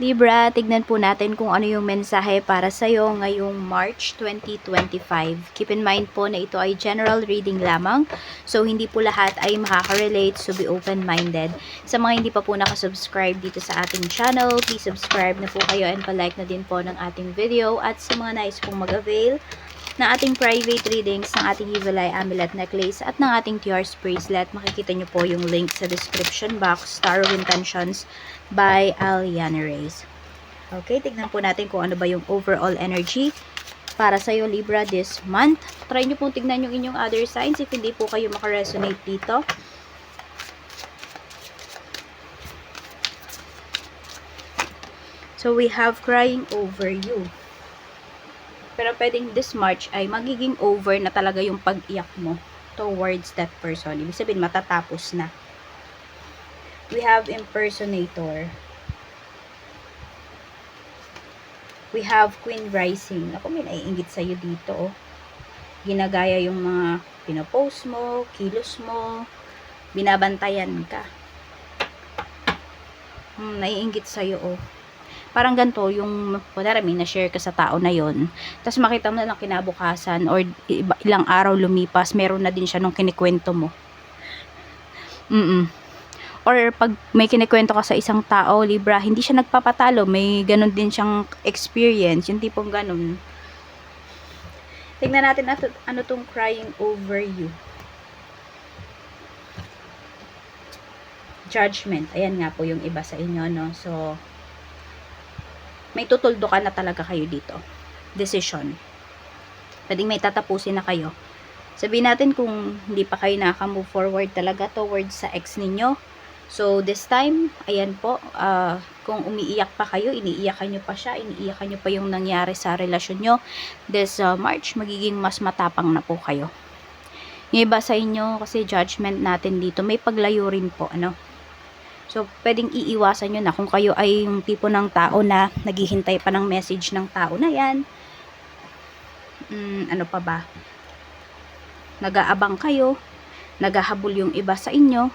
Libra, tignan po natin kung ano yung mensahe para sa'yo ngayong March 2025. Keep in mind po na ito ay general reading lamang. So, hindi po lahat ay makaka-relate. So, be open-minded. Sa mga hindi pa po nakasubscribe dito sa ating channel, please subscribe na po kayo and palike na din po ng ating video. At sa mga nais pong mag-avail na ating private readings ng ating Evil Eye Amulet Necklace at ng ating Tears Bracelet, makikita nyo po yung link sa description box, Star of Intentions by Aliana Reyes. Okay, tignan po natin kung ano ba yung overall energy para sa'yo Libra this month. Try nyo pong tignan yung inyong other signs if hindi po kayo makaresonate dito. So, we have crying over you. Pero pwedeng this March ay magiging over na talaga yung pag-iyak mo towards that person. Ibig sabihin, matatapos na. We have impersonator. We have Queen Rising. Ako may naiingit sa'yo dito. Oh. Ginagaya yung mga pinopost mo, kilos mo, binabantayan ka. Hmm, naiingit sa'yo, oh parang ganito, yung, kunwari may na-share ka sa tao na yon tapos makita mo na lang kinabukasan or ilang araw lumipas, meron na din siya nung kinikwento mo. Mm Or pag may kinikwento ka sa isang tao, Libra, hindi siya nagpapatalo, may ganun din siyang experience, yung tipong ganun. Tingnan natin ano, ano tong crying over you. Judgment. Ayan nga po yung iba sa inyo, no? So, may tutuldo ka na talaga kayo dito. Decision. Pwedeng may tatapusin na kayo. Sabihin natin kung hindi pa kayo nakaka-move forward talaga towards sa ex ninyo. So, this time, ayan po, uh, kung umiiyak pa kayo, iniiyakan nyo pa siya, iniiyakan nyo pa yung nangyari sa relasyon nyo, this uh, March, magiging mas matapang na po kayo. Yung iba sa inyo, kasi judgment natin dito, may paglayo rin po, ano, So, pwedeng iiwasan nyo na kung kayo ay yung tipo ng tao na naghihintay pa ng message ng tao na yan. Mm, ano pa ba? Nagaabang kayo. Nagahabol yung iba sa inyo.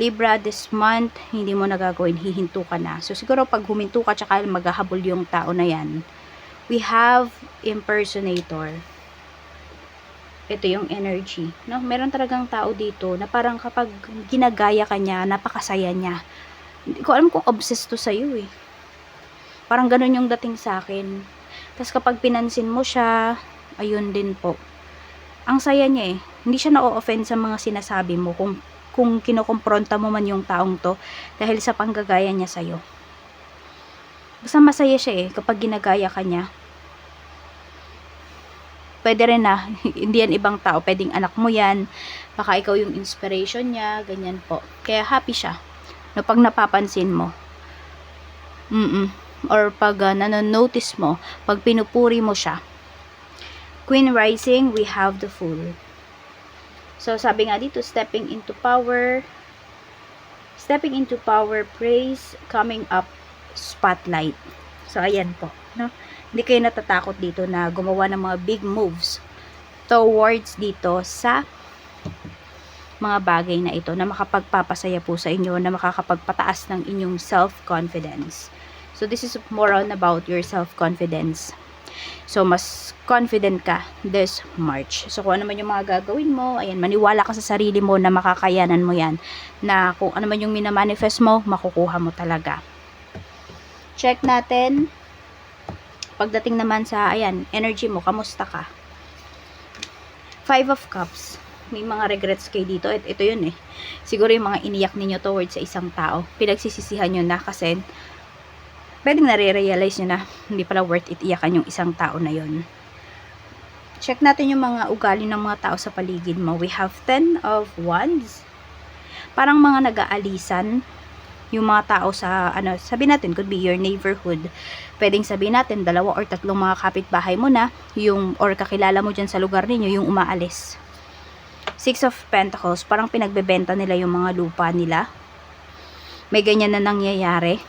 Libra, this month, hindi mo nagagawin, hihinto ka na. So, siguro pag huminto ka, tsaka maghahabol yung tao na yan. We have impersonator ito yung energy. No? Meron talagang tao dito na parang kapag ginagaya ka niya, napakasaya niya. Hindi ko alam kung obsessed to sa'yo eh. Parang ganun yung dating sa akin. Tapos kapag pinansin mo siya, ayun din po. Ang saya niya eh. Hindi siya na-offend sa mga sinasabi mo kung, kung kinokompronta mo man yung taong to dahil sa panggagaya niya sa'yo. Basta masaya siya eh kapag ginagaya ka niya pwede rin na, hindi yan ibang tao, pwedeng anak mo yan, baka ikaw yung inspiration niya, ganyan po. Kaya happy siya, no, pag napapansin mo. Mm. Or pag uh, nanonotice mo, pag pinupuri mo siya. Queen Rising, we have the Fool. So, sabi nga dito, stepping into power, stepping into power, praise, coming up, spotlight. So, ayan po, no? Hindi kayo natatakot dito na gumawa ng mga big moves towards dito sa mga bagay na ito na makapagpapasaya po sa inyo, na makakapagpataas ng inyong self-confidence. So, this is more on about your self-confidence. So, mas confident ka this March. So, kung ano man yung mga gagawin mo, ayan, maniwala ka sa sarili mo na makakayanan mo yan. Na kung ano man yung minamanifest mo, makukuha mo talaga. Check natin Pagdating naman sa, ayan, energy mo, kamusta ka? Five of Cups. May mga regrets kayo dito. Ito, ito yun eh. Siguro yung mga iniyak ninyo towards sa isang tao. Pinagsisisihan nyo na kasi pwedeng nare-realize nyo na hindi pala worth it iyakan yung isang tao na yon. Check natin yung mga ugali ng mga tao sa paligid mo. We have 10 of Wands. Parang mga nag-aalisan yung mga tao sa, ano, sabi natin, could be your neighborhood. Pwedeng sabihin natin, dalawa or tatlong mga kapitbahay mo na, yung, or kakilala mo dyan sa lugar ninyo, yung umaalis. Six of Pentacles, parang pinagbebenta nila yung mga lupa nila. May ganyan na nangyayari.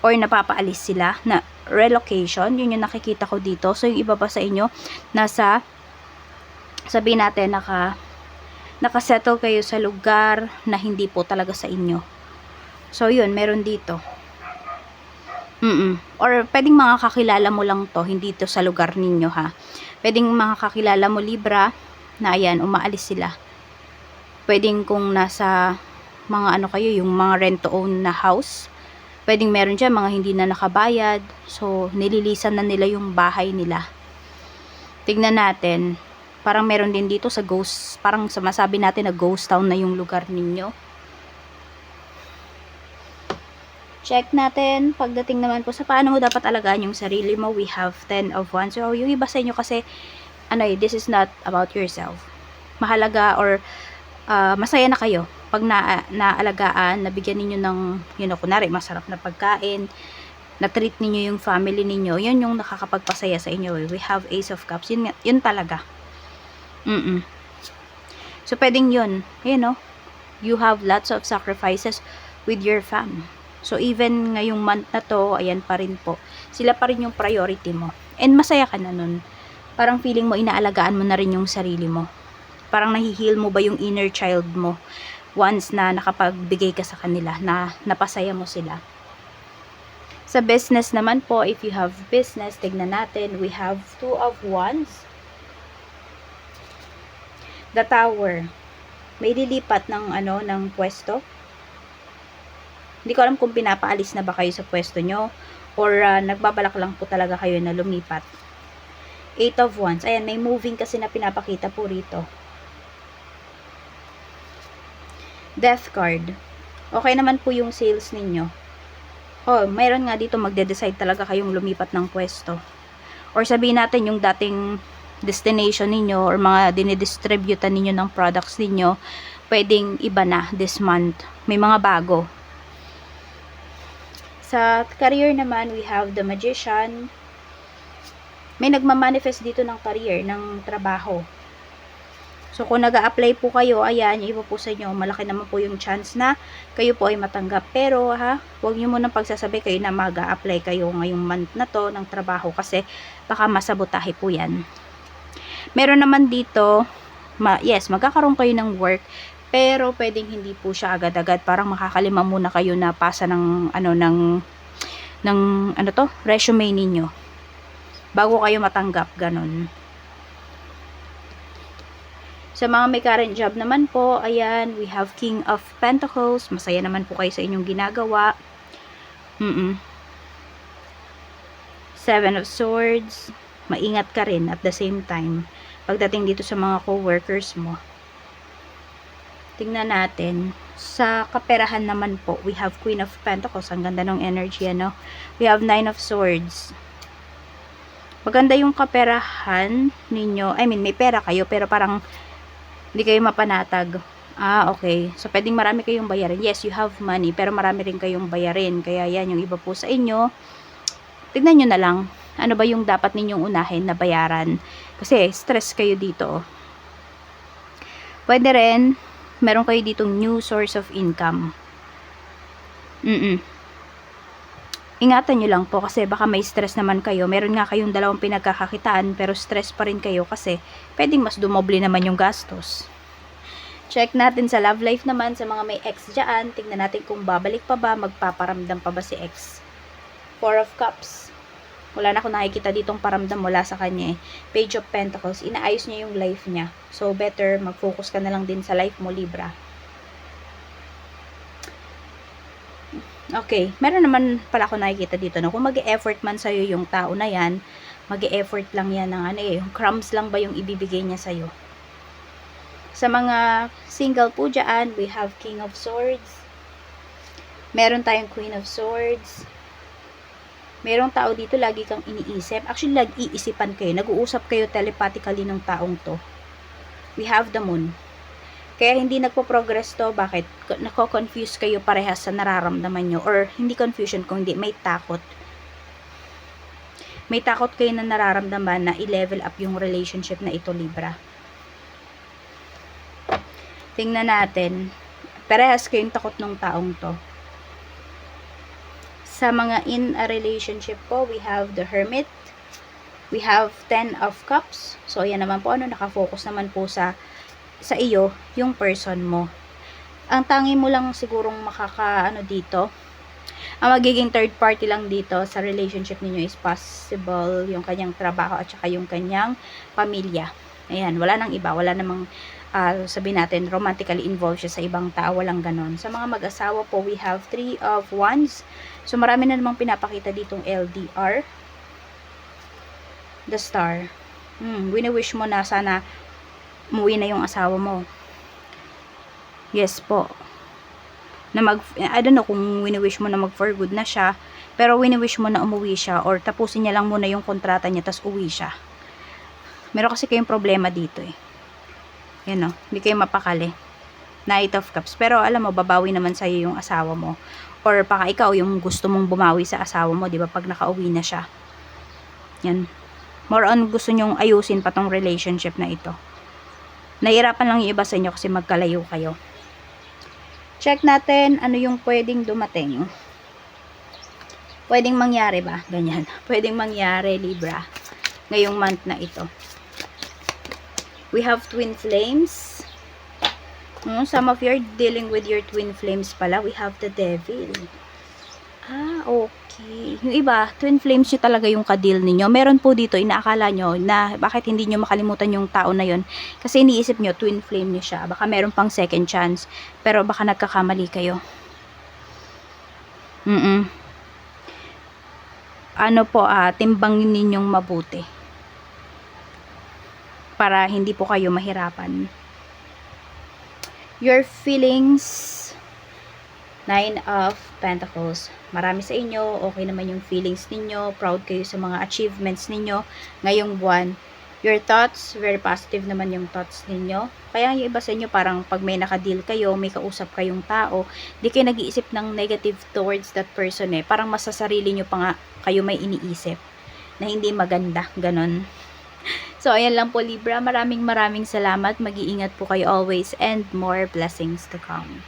Or napapaalis sila na relocation, yun yung nakikita ko dito. So, yung iba pa sa inyo, nasa, sabihin natin, naka, nakasettle kayo sa lugar na hindi po talaga sa inyo So, yun, meron dito. Mm Or pwedeng mga kakilala mo lang to, hindi to sa lugar ninyo ha. Pwedeng mga kakilala mo Libra, na ayan, umaalis sila. Pwedeng kung nasa mga ano kayo, yung mga rent to own na house, pwedeng meron dyan mga hindi na nakabayad. So, nililisan na nila yung bahay nila. Tignan natin. Parang meron din dito sa ghost, parang sa masabi natin na ghost town na yung lugar ninyo. Check natin. Pagdating naman po sa paano mo dapat alagaan yung sarili mo, we have 10 of 1. So, yung iba sa inyo kasi, ano eh, this is not about yourself. Mahalaga or uh, masaya na kayo pag na, naalagaan, nabigyan ninyo ng, you know, kunwari, masarap na pagkain, na-treat ninyo yung family ninyo, yun yung nakakapagpasaya sa inyo. Eh. We have Ace of Cups. Yun, yun talaga. Mm-mm. So, pwedeng yun. You know, you have lots of sacrifices with your fam. So, even ngayong month na to, ayan pa rin po. Sila pa rin yung priority mo. And masaya ka na nun. Parang feeling mo, inaalagaan mo na rin yung sarili mo. Parang nahihil mo ba yung inner child mo once na nakapagbigay ka sa kanila, na napasaya mo sila. Sa business naman po, if you have business, tignan natin, we have two of wands. The tower. May lilipat ng ano ng pwesto. Hindi ko alam kung pinapaalis na ba kayo sa pwesto nyo or uh, nagbabalak lang po talaga kayo na lumipat. Eight of Wands. Ayan, may moving kasi na pinapakita po rito. Death card. Okay naman po yung sales ninyo. Oh, mayroon nga dito magde-decide talaga kayong lumipat ng pwesto. Or sabihin natin yung dating destination ninyo or mga dinidistributan ninyo ng products ninyo, pwedeng iba na this month. May mga bago. Sa career naman, we have the magician. May nagmamanifest dito ng career, ng trabaho. So, kung nag apply po kayo, ayan, yung iba po sa inyo, malaki naman po yung chance na kayo po ay matanggap. Pero, ha, huwag nyo munang pagsasabi kayo na mag apply kayo ngayong month na to ng trabaho kasi baka masabotahe po yan. Meron naman dito, ma yes, magkakaroon kayo ng work, pero pwedeng hindi po siya agad-agad. Parang makakalima muna kayo na pasa ng, ano, ng, ng, ano to, resume ninyo. Bago kayo matanggap, ganun. Sa mga may current job naman po, ayan, we have King of Pentacles. Masaya naman po kayo sa inyong ginagawa. Mm, -mm. Seven of Swords. Maingat ka rin at the same time. Pagdating dito sa mga co-workers mo. Tingnan natin. Sa kaperahan naman po, we have Queen of Pentacles. Ang ganda ng energy, ano? We have Nine of Swords. Maganda yung kaperahan ninyo. I mean, may pera kayo, pero parang hindi kayo mapanatag. Ah, okay. So, pwedeng marami kayong bayarin. Yes, you have money, pero marami rin kayong bayarin. Kaya yan, yung iba po sa inyo, tignan nyo na lang, ano ba yung dapat ninyong unahin na bayaran. Kasi, stress kayo dito. Pwede rin, meron kayo ditong new source of income. Mm-mm. Ingatan nyo lang po kasi baka may stress naman kayo. Meron nga kayong dalawang pinagkakakitaan pero stress pa rin kayo kasi pwedeng mas dumoble naman yung gastos. Check natin sa love life naman sa mga may ex dyan. Tingnan natin kung babalik pa ba, magpaparamdam pa ba si ex. Four of Cups. Wala na akong nakikita ditong paramdam mula sa kanya eh. Page of Pentacles. Inaayos niya yung life niya. So, better mag-focus ka na lang din sa life mo, Libra. Okay, meron naman pala ako nakikita dito no? kung mag-e-effort man sa'yo yung tao na yan, mag-e-effort lang yan ng ano eh, crumbs lang ba yung ibibigay niya sa'yo. Sa mga single po dyan, we have King of Swords. Meron tayong Queen of Swords. Merong tao dito lagi kang iniisip. Actually, lag-iisipan kayo. Nag-uusap kayo telepathically ng taong to. We have the Moon. Kaya hindi nagpo-progress to, bakit? Nako-confuse kayo parehas sa nararamdaman nyo. Or hindi confusion, kung hindi, may takot. May takot kayo na nararamdaman na i-level up yung relationship na ito, Libra. Tingnan natin. Parehas kayong takot ng taong to. Sa mga in a relationship po, we have the Hermit. We have 10 of Cups. So, ayan naman po, ano, nakafocus naman po sa sa iyo yung person mo. Ang tangi mo lang sigurong makaka ano dito, Ang magiging third party lang dito sa relationship ninyo is possible yung kanyang trabaho at saka yung kanyang pamilya. Ayan, wala nang iba, wala namang uh, sabihin natin, romantically involved siya sa ibang tao, walang ganon. Sa mga mag-asawa po, we have three of wands. So, marami na namang pinapakita ditong LDR. The star. Hmm, wini-wish mo na sana umuwi na yung asawa mo. Yes po. Na mag, I don't know kung wini-wish mo na mag for good na siya, pero wini-wish mo na umuwi siya or tapusin niya lang muna yung kontrata niya tas uwi siya. Meron kasi kayong problema dito eh. Yan o, hindi kayo mapakali. Knight of Cups. Pero alam mo, babawi naman sa'yo yung asawa mo. Or baka ikaw yung gusto mong bumawi sa asawa mo, di ba, pag nakauwi na siya. Yan. More on gusto nyong ayusin pa tong relationship na ito. Nahirapan lang yung iba sa inyo kasi magkalayo kayo. Check natin ano yung pwedeng dumating. Pwedeng mangyari ba? Ganyan. Pwedeng mangyari, Libra. Ngayong month na ito. We have twin flames. Hmm, some of you are dealing with your twin flames pala. We have the devil. Ah, okay. Yung iba, twin flames nyo talaga yung kadil ninyo. Meron po dito, inaakala nyo na bakit hindi nyo makalimutan yung tao na yon Kasi iniisip nyo, twin flame nyo siya. Baka meron pang second chance. Pero baka nagkakamali kayo. Mm Ano po, ah, timbangin ninyong mabuti. Para hindi po kayo mahirapan. Your feelings Nine of Pentacles. Marami sa inyo, okay naman yung feelings ninyo, proud kayo sa mga achievements ninyo ngayong buwan. Your thoughts, very positive naman yung thoughts ninyo. Kaya yung iba sa inyo, parang pag may nakadeal kayo, may kausap kayong tao, di kayo nag-iisip ng negative towards that person eh. Parang masasarili nyo pa nga kayo may iniisip na hindi maganda, ganon. So, ayan lang po Libra. Maraming maraming salamat. Mag-iingat po kayo always and more blessings to come.